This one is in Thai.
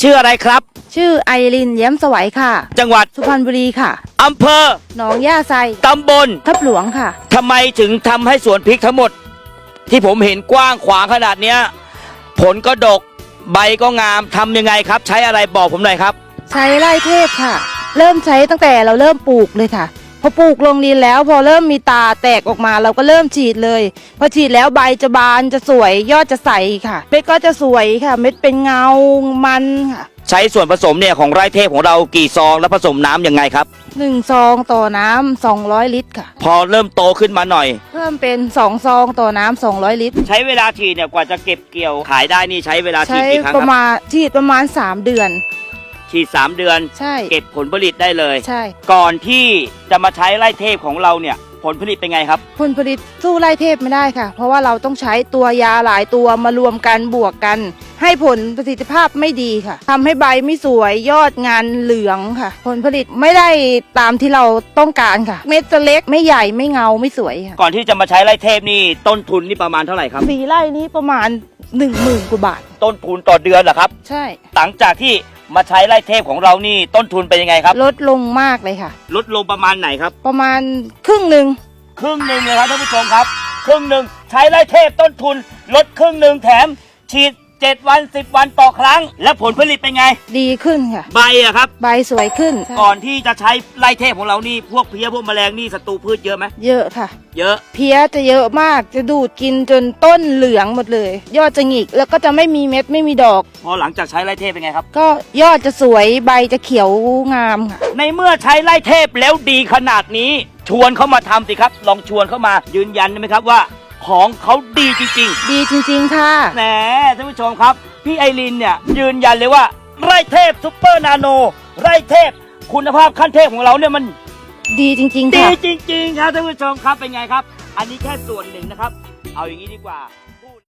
ชื่ออะไรครับ ชื่อไอรินเย้มสวัยค่ะ จังหวัดสุพรรณบุรีค่ะอำเภอหนองย่าไซตำบลทับหลวงค่ะทำไมถึงทำให้สวนพริกทั้งหมด ที่ผมเห็นกว้างขวางขนาดเนี้ยผลก็ดกใบก็งามทำยังไงครับ ใช้อะไรบอกผมหน่อยครับ ใช้ไร่เทพค่ะ เริ่มใช้ตั้งแต่เราเริ่มปลูกเลยค่ะ พอปลูกลงดินแล้วพอเริ่มมีตาแตกออกมาเราก็เริ่มฉีดเลย พอฉีดแล้วใบจะบานจะสวยยอดจะใสค่ะ เม็ดก็จะสวยค่ะ เม็ดเป็นเงามันค่ะ ใช้ส่วนผสมเนี่ยของไร่เทพของเรากี่ซองแล้วผสมน้ำยังไงครับ หนึ่งซองต่อน้ำสองร้อยลิตรค่ะ พอเริ่มโตขึ้นมาหน่อย เพิ่มเป็นสองซองต่อน้ำสองร้อยลิตร ใช้เวลาฉีดเนี่ยกว่าจะเก็บเกี่ยวขายได้นี่ใช้เวลาฉีใช้ดกี่ครั้งประครับมาณฉีดประมาณสามเดือน ฉีดสามเดือน ใช่ เก็บผลผลิตได้เลย ใช่ ก่อนที่จะมาใช้ไร่เทพของเราเนี่ย ผลผลิตเป็นไงครับ ผลผลิตสู้ไล่เทพไม่ได้ค่ะ เพราะว่าเราต้องใช้ตัวยาหลายตัวมารวมกันบวกกัน ให้ผลประสิทธิภาพไม่ดีค่ะทำให้ใบไม่สวยยอดงานเหลืองค่ะ ผลผลิตไม่ได้ตามที่เราต้องการค่ะ เม็ดจะเล็กไม่ใหญ่ไม่เงาไม่สวยค่ะก่อนที่จะมาใช้ไร่เทพนี่ต้นทุนนี่ประมาณเท่าไหร่ครับสีไร่นี้ประมาณหนึ่งหมื่นกว่าบาท ต้นทุนต่อเดือนเหรอครับ ใช่ หลังจากที่ มาใช้ไร่เทพของเรานี่ต้นทุนเป็นยังไงครับ ลดลงมากเลยค่ะ ลดลงประมาณไหนครับ ประมาณครึ่งหนึ่งครึ่งหนึ่งเลยครับท่านผู้ชมครับ ครึ่งหนึ่งใช้ไร่เทพต้นทุน ลดครึ่งหนึ่งแถมฉีด 7 วัน 10 วันต่อครั้ง และผลผลิตเป็นไง ดีขึ้นค่ะ ใบอะครับ ใบสวยขึ้นก่อนที่จะใช้ไร่เทพของเรานี่พวกเพลี้ยพวกแมลงนี่ศัตรูพืชเยอะไหมเยอะค่ะ เยอะ เพี้ยจะเยอะมากจะดูดกินจนต้นเหลืองหมดเลย ยอดจะหงิกแล้วก็จะไม่มีเม็ดไม่มีดอก พอหลังจากใช้ไร่เทพเป็นไงครับ ก็ยอดจะสวยใบจะเขียวงามค่ะ ในเมื่อใช้ไร่เทพแล้วดีขนาดนี้ ชวนเขามาทำสิครับ ลองชวนเขามายืนยันได้ไหมครับว่า ของเขาดีจริงดีจริง ๆ ค่ะ ๆแหมท่านผู้ชมครับ พี่ไอรินเนี่ยยืนยันเลยว่า ไร่เทพซุปเปอร์นาโน ไร่เทพ คุณภาพขั้นเทพของเราเนี่ยมัน ดีจริง ๆ ดีค่ะ จริง ๆ ครับท่านผู้ชมครับเป็นไงครับ อันนี้แค่ส่วนหนึ่งนะครับ เอาอย่างนี้ดีกว่า